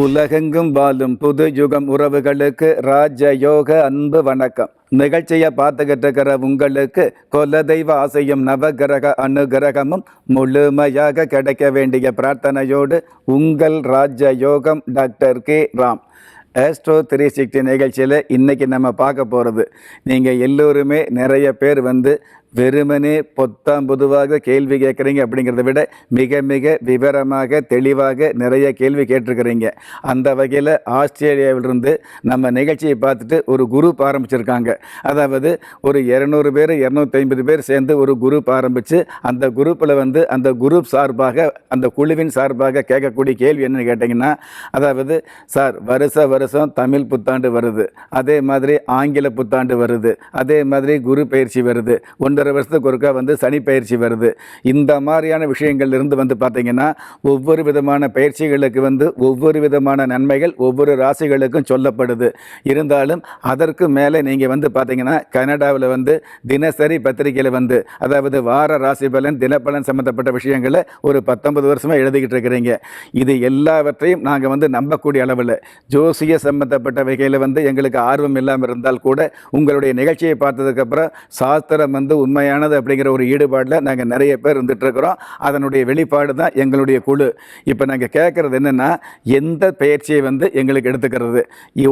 உலகெங்கும் வாழும் புது யுகம் உறவுகளுக்கு ராஜ யோக அன்பு வணக்கம். நிகழ்ச்சியை பார்த்துக்கிட்டு இருக்கிற உங்களுக்கு குலதெய்வ ஆசையும் நவகிரக அனுகிரகமும் முழுமையாக கிடைக்க வேண்டிய பிரார்த்தனையோடு உங்கள் ராஜ யோகம் doctor K. Ram. Astro three sixty நிகழ்ச்சியில் இன்றைக்கி நம்ம பார்க்க போகிறது நீங்கள் எல்லோருமே நிறைய பேர் வந்து வெறுமனே பொத்தாம் பொதுவாக கேள்வி கேட்குறீங்க அப்படிங்கிறத விட மிக மிக விவரமாக தெளிவாக நிறைய கேள்வி கேட்டிருக்கிறீங்க. அந்த வகையில் ஆஸ்திரேலியாவிலிருந்து நம்ம நிகழ்ச்சியை பார்த்துட்டு ஒரு குரூப் ஆரம்பிச்சிருக்காங்க. அதாவது ஒரு இரநூறு பேர் இரநூத்தி ஐம்பது பேர் சேர்ந்து ஒரு குரூப் ஆரம்பித்து அந்த குரூப்பில் வந்து அந்த குரூப் சார்பாக அந்த குழுவின் சார்பாக கேட்கக்கூடிய கேள்வி என்னென்னு கேட்டிங்கன்னா அதாவது சார் வருஷ வருஷம் தமிழ் புத்தாண்டு வருது. அதே மாதிரி ஆங்கில புத்தாண்டு வருது. அதே மாதிரி குரு பயிற்சி வருது. ஒன்றரை வருஷத்துக்கு ஒருக்கா வந்து சனி பயிற்சி வருது. இந்த மாதிரியான விஷயங்கள்ல இருந்து வந்து பார்த்தீங்கன்னா ஒவ்வொரு விதமான பயிற்சிகளுக்கு வந்து ஒவ்வொரு விதமான நன்மைகள் ஒவ்வொரு ராசிகளுக்கும் சொல்லப்படுது. இருந்தாலும் அதற்கு மேலே நீங்கள் வந்து பார்த்தீங்கன்னா கனடாவில் வந்து தினசரி பத்திரிகையில் வந்து அதாவது வார ராசி பலன் தினப்பலன் சம்மந்தப்பட்ட விஷயங்களை ஒரு பத்தொன்பது வருஷமாக எழுதிக்கிட்டு இருக்கிறீங்க. இது எல்லாவற்றையும் நாங்கள் வந்து நம்பக்கூடிய அளவில். ஜோசிய சம்பந்தப்பட்ட வகையில் வந்து எங்களுக்கு ஆர்வம் இல்லாமல் இருந்தால் கூட உங்களுடைய நிகழ்ச்சியை பார்த்ததுக்கப்புறம் சாஸ்திரம் வந்து உண்மையானது அப்படிங்கிற ஒரு ஈடுபாடில் நாங்கள் நிறைய பேர் இருந்துகிட்ருக்குறோம் இருக்கிறோம். அதனுடைய வெளிப்பாடு தான் எங்களுடைய குழு. இப்போ நாங்கள் கேட்குறது என்னென்னா எந்த பயிற்சியை வந்து எங்களுக்கு எடுத்துக்கிறது?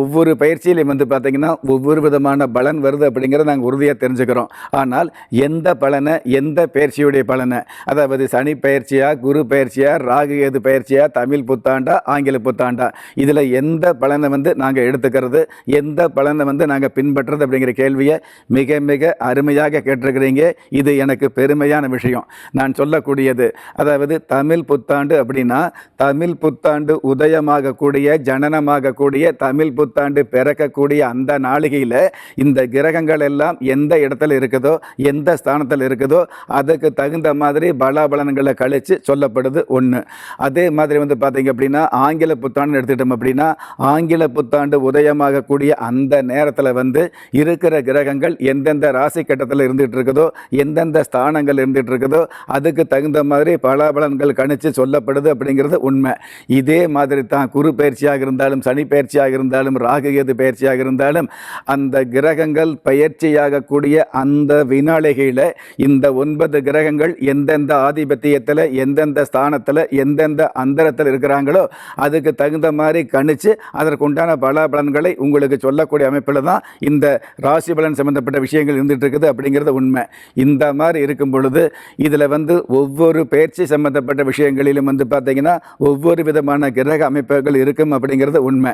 ஒவ்வொரு பயிற்சியிலையும் வந்து பார்த்திங்கன்னா ஒவ்வொரு விதமான பலன் வருது அப்படிங்கிறத நாங்கள் உறுதியாக தெரிஞ்சுக்கிறோம். ஆனால் எந்த பலனை எந்த பயிற்சியுடைய பலனை? அதாவது சனி பயிற்சியா குரு பயிற்சியா ராகு கேது பயிற்சியா தமிழ் புத்தாண்டா ஆங்கில புத்தாண்டா? இதில் எந்த பலனை வந்து நாங்கள் எடுத்துக்கிறது? எந்த பலனை வந்து நாங்கள் பின்பற்றுறது அப்படிங்கிற கேள்வியை மிக மிக அருமையாக கேட்டிருக்கிறீங்க. இது எனக்கு பெருமையான விஷயம். நான் சொல்லக்கூடியது அதாவது தமிழ் புத்தாண்டு அப்படின்னா தமிழ் புத்தாண்டு உதயமாகக்கூடிய ஜனனமாகக்கூடிய தமிழ் புத்தாண்டு பிறக்கக்கூடிய அந்த நாளிகையில் இந்த கிரகங்கள் எல்லாம் எந்த இடத்துல இருக்குதோ எந்த ஸ்தானத்தில் இருக்குதோ அதுக்கு தகுந்த மாதிரி பலாபலன்களை கழித்து சொல்லப்படுது ஒன்று அதே மாதிரி வந்து பார்த்தீங்க அப்படின்னா ஆங்கில புத்தாண்டு எடுத்துக்கிட்டோம் அப்படின்னா ஆங்கில புத்தாண்டு உதயமாகக்கூடிய அந்த நேரத்தில் வந்து இருக்கிற கிரகங்கள் எந்தெந்த ராசி கட்டத்தில் இருந்துகிட்டு இருக்குதோ எந்தெந்த ஸ்தானங்கள் இருந்துகிட்டு இருக்குதோ அதுக்கு தகுந்த மாதிரி பலாபலன்கள் கணிச்சு சொல்லப்படுது அப்படிங்கிறது உண்மை. இதே மாதிரி தான் குரு பயிற்சியாக இருந்தாலும் சனி பயிற்சியாக இருந்தாலும் ராகு கேது பயிற்சியாக இருந்தாலும் அந்த கிரகங்கள் பயிற்சியாகக்கூடிய அந்த வினாளிகையில் இந்த ஒன்பது கிரகங்கள் எந்தெந்த ஆதிபத்தியத்தில் எந்தெந்த ஸ்தானத்தில் எந்தெந்த அந்தரத்தில் இருக்கிறாங்களோ அதுக்கு தகுந்த மாதிரி கணித்து அதற்குண்டான பலாபலன்களை உங்களுக்கு சொல்லக்கூடிய அமைப்பில் தான் இந்த ராசி பலன் சம்பந்தப்பட்ட விஷயங்கள் இருந்துகிட்டு இருக்குது அப்படிங்கிறது உண்மை. இந்த மாதிரி இருக்கும் பொழுது இதில் வந்து ஒவ்வொரு பயிற்சி சம்பந்தப்பட்ட விஷயங்களிலும் வந்து பார்த்தீங்கன்னா ஒவ்வொரு விதமான கிரக அமைப்புகள் இருக்கும் அப்படிங்கிறது உண்மை.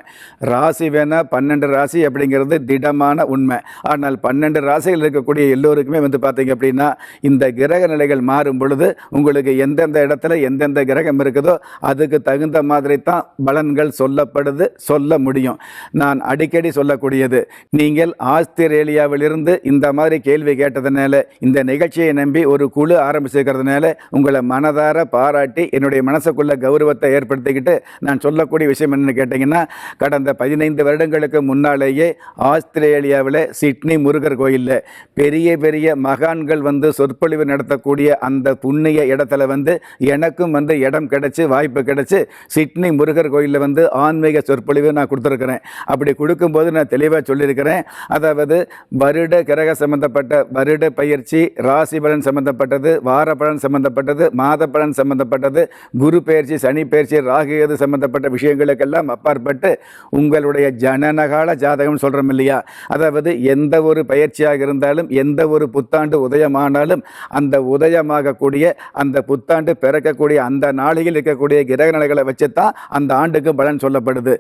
ராசி வேணால் பன்னெண்டு ராசி அப்படிங்கிறது திடமான உண்மை. ஆனால் பன்னெண்டு ராசிகள் இருக்கக்கூடிய எல்லோருக்குமே வந்து பார்த்தீங்க அப்படின்னா இந்த கிரக நிலைகள் மாறும் பொழுது உங்களுக்கு எந்தெந்த இடத்துல எந்தெந்த கிரகம் இருக்குதோ அதுக்கு தகுந்த மாதிரி தான் பலன்கள் சொல்லப்படுது சொல்ல முடியும். நான் அடிக்கடி சொல்லக்கூடியது நீங்கள் ஆஸ்திரேலியாவிலிருந்து இந்த மாதிரி கேள்வி கேட்டதுனால இந்த நிகழ்ச்சியை நம்பி ஒரு குழு ஆரம்பிச்சிருக்கிறதுனால உங்களை மனதார பாராட்டி என்னுடைய மனசுக்குள்ள கௌரவத்தை ஏற்படுத்திக்கிட்டு நான் சொல்லக்கூடிய விஷயம் என்னென்னு கேட்டிங்கன்னா கடந்த பதினைந்து வருடங்களுக்கு முன்னாலேயே ஆஸ்திரேலியாவில் சிட்னி முருகர் கோயிலில் பெரிய பெரிய மகான்கள் வந்து சொற்பொழிவு நடத்தக்கூடிய அந்த புண்ணிய இடத்துல வந்து எனக்கும் வந்து இடம் கிடச்சி வாய்ப்பு கிடைச்சி சிட்னி முருகர் கோயிலில் வந்து ஆன்மீக சொற்பொழிவு நான் கொடுத்துருக்குறேன். அப்படி கொடுக்கும்போது நான் தெளிவாக சொல்லியிருக்கிறேன். அதாவது வருட கிரக சம்பந்தப்பட்ட வருட பயிற்சி ராசி பலன் சம்பந்தப்பட்டது வார பலன் சம்பந்தப்பட்டது மாத பலன் சம்பந்தப்பட்டது குரு பயிற்சி சனி பயிற்சி ராகுகேது சம்பந்தப்பட்ட விஷயங்களுக்கெல்லாம் அப்பாற்பட்டு உங்களுடைய ஜனனகால ஜாதகம் சொல்கிறோம் இல்லையா? அதாவது எந்த ஒரு பயிற்சியாக இருந்தாலும் எந்த ஒரு புத்தாண்டு உதயமானாலும் அந்த உதயமாகக்கூடிய அந்த புத்தாண்டு பிறக்கக்கூடிய அந்த நாளில் இருக்கக்கூடிய கிரக நிலைகளை வச்சு தான் அந்த ஆண்டுக்கு பலன் சொல்லப்படுது.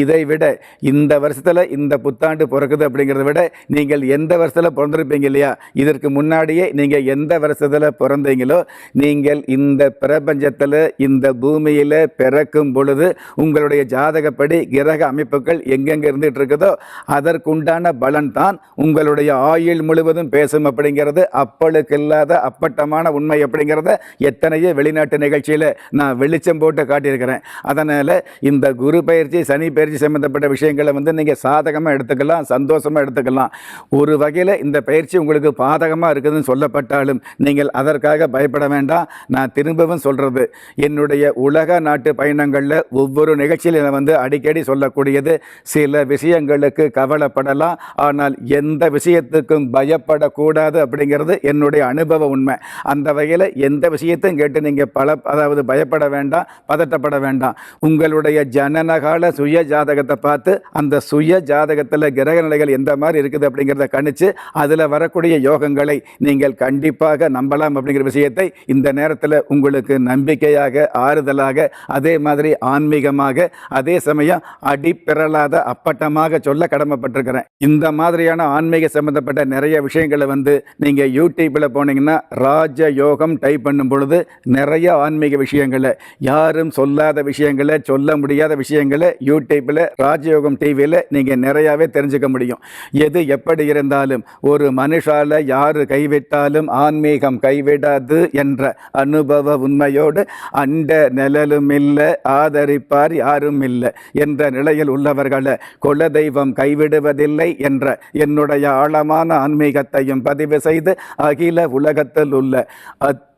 இதை விட இந்த வருஷத்தில் இந்த புத்தாண்டு பிறக்குது அப்படிங்கிறத விட நீங்கள் எந்த வருஷத்தில் பிறந்திருப்பீங்க இல்லையா? இதற்கு முன்னாடியே நீங்கள் எந்த வருஷத்தில் பிறந்தீங்களோ நீங்கள் இந்த பிரபஞ்சத்தில் இந்த பூமியில் பிறக்கும் பொழுது உங்களுடைய ஜாதகப்படி கிரக அமைப்புகள் எங்கெங்கே இருந்துகிட்டு இருக்குதோ அதற்குண்டான பலன் தான் உங்களுடைய ஆயுள் முழுவதும் பேசும் அப்படிங்கிறது அப்பளுக்கு இல்லாத அப்பட்டமான உண்மை அப்படிங்கிறத எத்தனையோ வெளிநாட்டு நிகழ்ச்சியில் நான் வெளிச்சம் போட்டு காட்டியிருக்கிறேன். அதனால் இந்த குரு பயிற்சி சனி பயிற்சி சம்பந்தப்பட்ட விஷயங்களை வந்து நீங்கள் சாதகமாக எடுத்துக்கலாம் சந்தோஷமாக எடுத்துக்கலாம். ஒரு வகையில் இந்த பயிற்சி உங்களுக்கு பாதக சாதகமாக இருக்குதுன்னு சொல்லப்பட்டாலும் நீங்கள் அதற்காக பயப்பட வேண்டாம். நான் திரும்பவும் சொல்கிறது என்னுடைய உலக நாட்டு பயணங்களில் ஒவ்வொரு நிகழ்ச்சியில் நான் வந்து அடிக்கடி சொல்லக்கூடியது சில விஷயங்களுக்கு கவலைப்படலாம் ஆனால் எந்த விஷயத்துக்கும் பயப்படக்கூடாது அப்படிங்கிறது என்னுடைய அனுபவ உண்மை. அந்த வகையில் எந்த விஷயத்தையும் கேட்டு நீங்கள் பல அதாவது பயப்பட வேண்டாம் பதட்டப்பட வேண்டாம். உங்களுடைய ஜனனகால சுய ஜாதகத்தை பார்த்து அந்த சுய ஜாதகத்தில் கிரக நிலைகள் எந்த மாதிரி இருக்குது அப்படிங்கிறத கணிச்சு அதில் வரக்கூடிய யோகங்கள் நீங்கள் கண்டிப்பாக நம்பலாம் அப்படிங்கிற விஷயத்தை இந்த நேரத்தில் உங்களுக்கு நம்பிக்கையாக ஆறுதலாக அதே மாதிரி ஆன்மீகமாக அதே சமயம் அடிப்பிறலாத அப்பட்டமாக சொல்ல கடமைப்பட்டிருக்கிறேன். இந்த மாதிரியான ஆன்மீக சம்பந்தப்பட்ட நிறைய விஷயங்களை வந்து நீங்கள் யூடியூப்பில் போனீங்கன்னா ராஜ யோகம் டைப் பண்ணும் பொழுது நிறைய ஆன்மீக விஷயங்களை யாரும் சொல்லாத விஷயங்களை சொல்ல முடியாத விஷயங்களை யூடியூப்பில் ராஜயோகம் டிவியில் நீங்கள் நிறையாவே தெரிஞ்சுக்க முடியும். எது எப்படி இருந்தாலும் ஒரு மனுஷால யார் கைவிட்டாலும் ஆன்மீகம் கைவிடாது என்ற அனுபவ உண்மையோடு அண்ட நிழலும் இல்லை ஆதரிப்பார் யாரும் இல்லை என்ற நிலையில் உள்ளவர்களை குலதெய்வம் கைவிடுவதில்லை என்ற என்னுடைய ஆழமான ஆன்மீகத்தையும் பதிவு செய்து அகில உலகத்தில் உள்ள